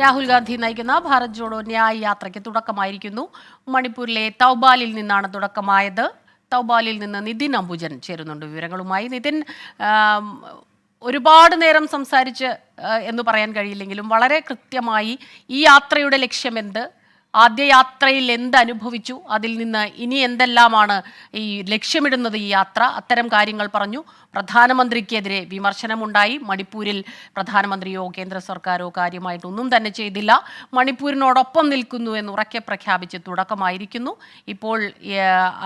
രാഹുൽ ഗാന്ധി നയിക്കുന്ന ഭാരത് ജോഡോ ന്യായ് യാത്രയ്ക്ക് തുടക്കമായിരിക്കുന്നു. മണിപ്പൂരിലെ തൗബാലിൽ നിന്നാണ് തുടക്കമായത്. തൗബാലിൽ നിന്ന് നിതിൻ അംബുജൻ ചേരുന്നുണ്ട് വിവരങ്ങളുമായി. നിതിൻ ഒരുപാട് നേരം സംസാരിച്ച് എന്ന് പറയാൻ കഴിയില്ലെങ്കിലും വളരെ കൃത്യമായി ഈ യാത്രയുടെ ലക്ഷ്യമെന്ത്? ആദ്യ യാത്രയിൽ എന്ത് അനുഭവിച്ചു? അതിൽ നിന്ന് ഇനി എന്തെല്ലാമാണ് ഈ ലക്ഷ്യമിടുന്നത് ഈ യാത്ര? അത്തരം കാര്യങ്ങൾ പറഞ്ഞു. പ്രധാനമന്ത്രിക്കെതിരെ വിമർശനമുണ്ടായി. മണിപ്പൂരിൽ പ്രധാനമന്ത്രിയോ കേന്ദ്ര സർക്കാരോ കാര്യമായിട്ടൊന്നും തന്നെ ചെയ്തില്ല. മണിപ്പൂരിനോടൊപ്പം നിൽക്കുന്നു എന്ന് ഉറക്കെ പ്രഖ്യാപിച്ച് തുടക്കമായിരിക്കുന്നു. ഇപ്പോൾ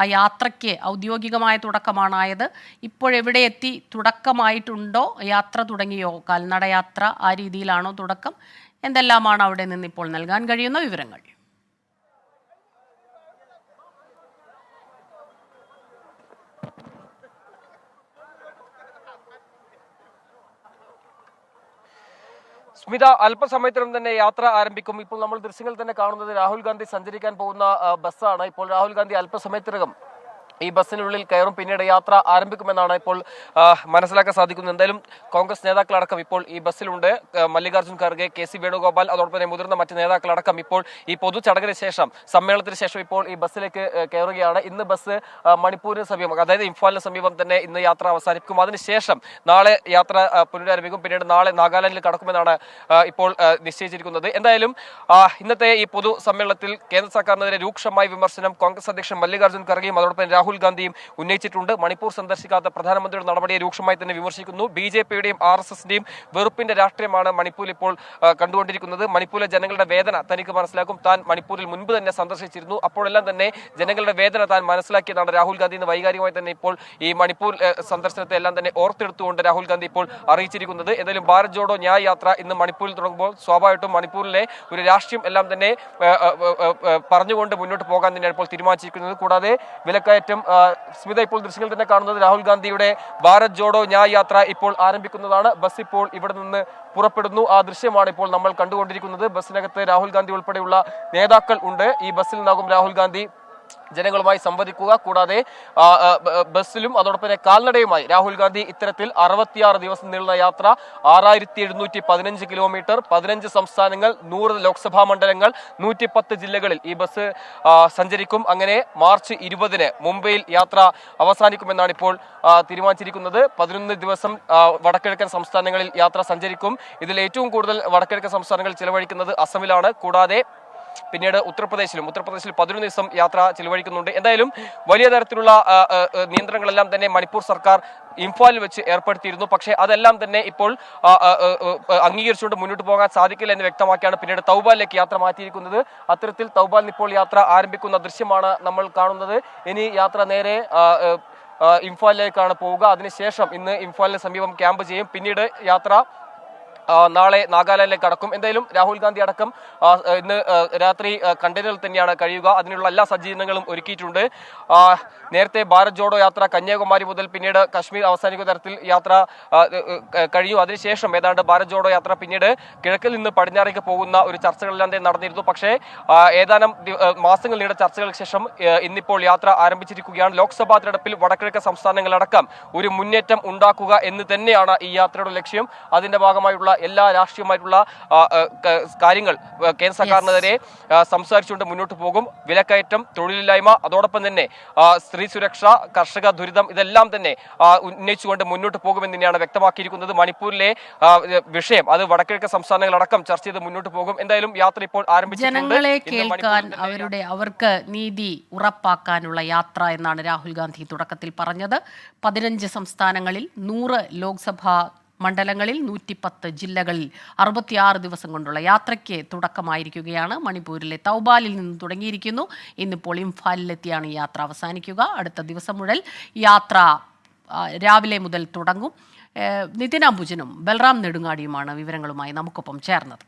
ആ യാത്രയ്ക്ക് ഔദ്യോഗികമായ തുടക്കമാണായത്. ഇപ്പോഴെവിടെ എത്തി? തുടക്കമായിട്ടുണ്ടോ? യാത്ര തുടങ്ങിയോ? കാൽനടയാത്ര ആ രീതിയിലാണോ തുടക്കം? എന്തെല്ലാമാണ് അവിടെ നിന്ന് ഇപ്പോൾ നൽകാൻ കഴിയുന്ന വിവരങ്ങൾ? സ്മിത അല്പസമയത്തിനും തന്നെ യാത്ര ആരംഭിക്കും. ഇപ്പോൾ നമ്മൾ ദൃശ്യങ്ങൾ തന്നെ കാണുന്നത് രാഹുൽ ഗാന്ധി സഞ്ചരിക്കാൻ പോകുന്ന ബസ്സാണ്. ഇപ്പോൾ രാഹുൽ ഗാന്ധി അല്പസമയത്തിനകം ഈ ബസ്സിനുള്ളിൽ കയറും. പിന്നീട് യാത്ര ആരംഭിക്കുമെന്നാണ് ഇപ്പോൾ മനസ്സിലാക്കാൻ സാധിക്കുന്നത്. എന്തായാലും കോൺഗ്രസ് നേതാക്കളടക്കം ഇപ്പോൾ ഈ ബസ്സിലുണ്ട്. മല്ലികാർജുൻ ഖാർഗെ കെ സി വേണുഗോപാൽ അതോടൊപ്പം തന്നെ മുതിർന്ന മറ്റ് നേതാക്കളടക്കം ഇപ്പോൾ ഈ പൊതു ചടങ്ങിന് ശേഷം സമ്മേളനത്തിന് ശേഷം ഇപ്പോൾ ഈ ബസ്സിലേക്ക് കയറുകയാണ്. ഇന്ന് ബസ് മണിപ്പൂരിന് സമീപം അതായത് ഇംഫാലിന് സമീപം തന്നെ ഇന്ന് യാത്ര അവസാനിപ്പിക്കും അതിനുശേഷം നാളെ യാത്ര പുനരാരംഭിക്കും. പിന്നീട് നാളെ നാഗാലാൻഡിൽ കടക്കുമെന്നാണ് ഇപ്പോൾ നിശ്ചയിച്ചിരിക്കുന്നത്. എന്തായാലും ഇന്നത്തെ ഈ പൊതു സമ്മേളനത്തിൽ കേന്ദ്ര സർക്കാരിനെതിരെ രൂക്ഷമായ വിമർശനം കോൺഗ്രസ് അധ്യക്ഷൻ മല്ലികാർജുൻ ഖർഗെയും അതോടൊപ്പം രാഹുൽ ഗാന്ധിയും ഉന്നയിച്ചിട്ടുണ്ട്. മണിപ്പൂർ സന്ദർശിക്കാത്ത പ്രധാനമന്ത്രിയുടെ നടപടിയെ രൂക്ഷമായി തന്നെ വിമർശിക്കുന്നു. ബി ജെ പിയുടെയും ആർ എസ് എസിന്റെയും വെറുപ്പിന്റെ രാഷ്ട്രീയമാണ് മണിപ്പൂരിൽ ഇപ്പോൾ കണ്ടുകൊണ്ടിരിക്കുന്നത്. മണിപ്പൂരിലെ ജനങ്ങളുടെ വേദന തനിക്ക് മനസ്സിലാക്കും. താൻ മണിപ്പൂരിൽ മുൻപ് തന്നെ സന്ദർശിച്ചിരുന്നു. അപ്പോഴെല്ലാം തന്നെ ജനങ്ങളുടെ വേദന താൻ മനസ്സിലാക്കിയതാണ് രാഹുൽ ഗാന്ധി എന്ന് വൈകാരികമായി തന്നെ ഇപ്പോൾ ഈ മണിപ്പൂർ സന്ദർശനത്തെ എല്ലാം തന്നെ ഓർത്തെടുത്തുകൊണ്ട് രാഹുൽ ഗാന്ധി ഇപ്പോൾ അറിയിച്ചിരിക്കുന്നത്. എന്തായാലും ഭാരത് ജോഡോ ന്യായ് യാത്ര ഇന്ന് മണിപ്പൂരിൽ തുടങ്ങുമ്പോൾ സ്വാഭാവികമായിട്ടും മണിപ്പൂരിലെ ഒരു രാഷ്ട്രീയം എല്ലാം തന്നെ പറഞ്ഞുകൊണ്ട് മുന്നോട്ട് പോകാൻ തന്നെയാണ് ഇപ്പോൾ തീരുമാനിച്ചിരിക്കുന്നത്. കൂടാതെ വിലക്കയറ്റം ആ, സ്മിത ഇപ്പോൾ ദൃശ്യങ്ങൾ തന്നെ കാണുന്നത് രാഹുൽ ഗാന്ധിയുടെ ഭാരത് ജോഡോ ന്യായ യാത്ര ഇപ്പോൾ ആരംഭിക്കുന്നതാണ്. ബസ് ഇപ്പോൾ ഇവിടെ നിന്ന് പുറപ്പെടുന്നു. ആ ദൃശ്യമാണ് ഇപ്പോൾ നമ്മൾ കണ്ടുകൊണ്ടിരിക്കുന്നത്. ബസ്സിനകത്ത് രാഹുൽ ഗാന്ധി ഉൾപ്പെടെയുള്ള നേതാക്കൾ ഉണ്ട്. ഈ ബസ്സിൽ നിന്നാകും രാഹുൽ ഗാന്ധി ജനങ്ങളുമായി സംവദിക്കുക. കൂടാതെ ബസ്സിലും അതോടൊപ്പം തന്നെ കാൽനടയുമായി രാഹുൽ ഗാന്ധി ഇത്തരത്തിൽ അറുപത്തിയാറ് ദിവസം നീളുന്ന യാത്ര ആറായിരത്തി എഴുന്നൂറ്റി പതിനഞ്ച് കിലോമീറ്റർ പതിനഞ്ച് സംസ്ഥാനങ്ങൾ നൂറ് ലോക്സഭാ മണ്ഡലങ്ങൾ നൂറ്റിപ്പത്ത് ജില്ലകളിൽ ഈ ബസ് സഞ്ചരിക്കും. അങ്ങനെ മാർച്ച് ഇരുപതിന് മുംബൈയിൽ യാത്ര അവസാനിക്കുമെന്നാണ് ഇപ്പോൾ തീരുമാനിച്ചിരിക്കുന്നത്. പതിനൊന്ന് ദിവസം വടക്കിഴക്കൻ സംസ്ഥാനങ്ങളിൽ യാത്ര സഞ്ചരിക്കും. ഇതിൽ ഏറ്റവും കൂടുതൽ വടക്കിഴക്കൻ സംസ്ഥാനങ്ങൾ ചിലവഴിക്കുന്നത് അസമിലാണ്. കൂടാതെ പിന്നീട് ഉത്തർപ്രദേശിലും ഉത്തർപ്രദേശിൽ പതിനൊന്ന് ദിവസം യാത്ര ചിലവഴിക്കുന്നുണ്ട്. എന്തായാലും വലിയ തരത്തിലുള്ള നിയന്ത്രണങ്ങളെല്ലാം തന്നെ മണിപ്പൂർ സർക്കാർ ഇംഫാലിൽ വെച്ച് ഏർപ്പെടുത്തിയിരുന്നു. പക്ഷേ അതെല്ലാം തന്നെ ഇപ്പോൾ അംഗീകരിച്ചുകൊണ്ട് മുന്നോട്ട് പോകാൻ സാധിക്കില്ല എന്ന് വ്യക്തമാക്കിയാണ് പിന്നീട് തൗബാലിലേക്ക് യാത്ര മാറ്റിയിരിക്കുന്നത്. അത്തരത്തിൽ തൗബാലിൽ ഇപ്പോൾ യാത്ര ആരംഭിക്കുന്ന ദൃശ്യമാണ് നമ്മൾ കാണുന്നത്. ഇനി യാത്ര നേരെ ഇംഫാലിലേക്കാണ് പോവുക. അതിനുശേഷം ഇന്ന് ഇംഫാലിന് സമീപം ക്യാമ്പ് ചെയ്യും. പിന്നീട് യാത്ര നാളെ നാഗാലാൻഡിലേക്ക് കടക്കും. എന്തായാലും രാഹുൽ ഗാന്ധി അടക്കം ഇന്ന് രാത്രി കണ്ടെയ്നറിൽ തന്നെയാണ് കഴിയുക. അതിനുള്ള എല്ലാ സജ്ജീകരണങ്ങളും ഒരുക്കിയിട്ടുണ്ട്. നേരത്തെ ഭാരത് ജോഡോ യാത്ര കന്യാകുമാരി മുതൽ പിന്നീട് കശ്മീർ അവസാനിക്കുന്ന തരത്തിൽ യാത്ര കഴിയും അതിനുശേഷം ഏതാണ്ട് ഭാരത് ജോഡോ യാത്ര പിന്നീട് കിഴക്കിൽ നിന്ന് പടിഞ്ഞാറേക്ക് പോകുന്ന ഒരു ചർച്ചകളെല്ലാം നടന്നിരുന്നു. പക്ഷേ ഏതാനും മാസങ്ങൾ നീണ്ട ചർച്ചകൾക്ക് ശേഷം ഇന്നിപ്പോൾ യാത്ര ആരംഭിച്ചിരിക്കുകയാണ്. ലോക്സഭാ തെരഞ്ഞെടുപ്പിൽ വടക്കിഴക്ക് സംസ്ഥാനങ്ങളടക്കം ഒരു മുന്നേറ്റം ഉണ്ടാക്കുക എന്ന് തന്നെയാണ് ഈ യാത്രയുടെ ലക്ഷ്യം. അതിന്റെ ഭാഗമായുള്ള എല്ലാ രാഷ്ട്രീയമായിട്ടുള്ള കാര്യങ്ങൾ കേന്ദ്ര സർക്കാരിനെതിരെ സംസാരിച്ചുകൊണ്ട് മുന്നോട്ട് പോകും. വിലക്കയറ്റം തൊഴിലില്ലായ്മ അതോടൊപ്പം തന്നെ സ്ത്രീ സുരക്ഷ കർഷക ദുരിതം ഇതെല്ലാം തന്നെ ഉന്നയിച്ചുകൊണ്ട് മുന്നോട്ട് പോകുമെന്ന് തന്നെയാണ് വ്യക്തമാക്കിയിരിക്കുന്നത്. മണിപ്പൂരിലെ വിഷയം അത് വടക്കിഴക്കൻ സംസ്ഥാനങ്ങളടക്കം ചർച്ച ചെയ്ത് മുന്നോട്ട് പോകും. എന്തായാലും യാത്ര ഇപ്പോൾ ജനങ്ങളെ കേൾക്കാൻ അവരുടെ അവർക്ക് നീതി ഉറപ്പാക്കാനുള്ള യാത്ര എന്നാണ് രാഹുൽ ഗാന്ധി തുടക്കത്തിൽ പറഞ്ഞത്. പതിനഞ്ച് സംസ്ഥാനങ്ങളിൽ നൂറ് ലോക്സഭാ മണ്ഡലങ്ങളിൽ നൂറ്റിപ്പത്ത് ജില്ലകളിൽ അറുപത്തിയാറ് ദിവസം കൊണ്ടുള്ള യാത്രയ്ക്ക് തുടക്കമായിരിക്കുകയാണ്. മണിപ്പൂരിലെ തൗബാലിൽ നിന്ന് തുടങ്ങിയിരിക്കുന്നു. ഇന്നിപ്പോൾ ഇംഫാലിലെത്തിയാണ് യാത്ര. അവസാനിക്കുക. അടുത്ത ദിവസം മുതൽ യാത്ര രാവിലെ മുതൽ തുടങ്ങും. നിതിനാംബുജനും ബൽറാം നെടുങ്ങാടിയുമാണ് വിവരങ്ങളുമായി നമുക്കൊപ്പം ചേർന്നത്.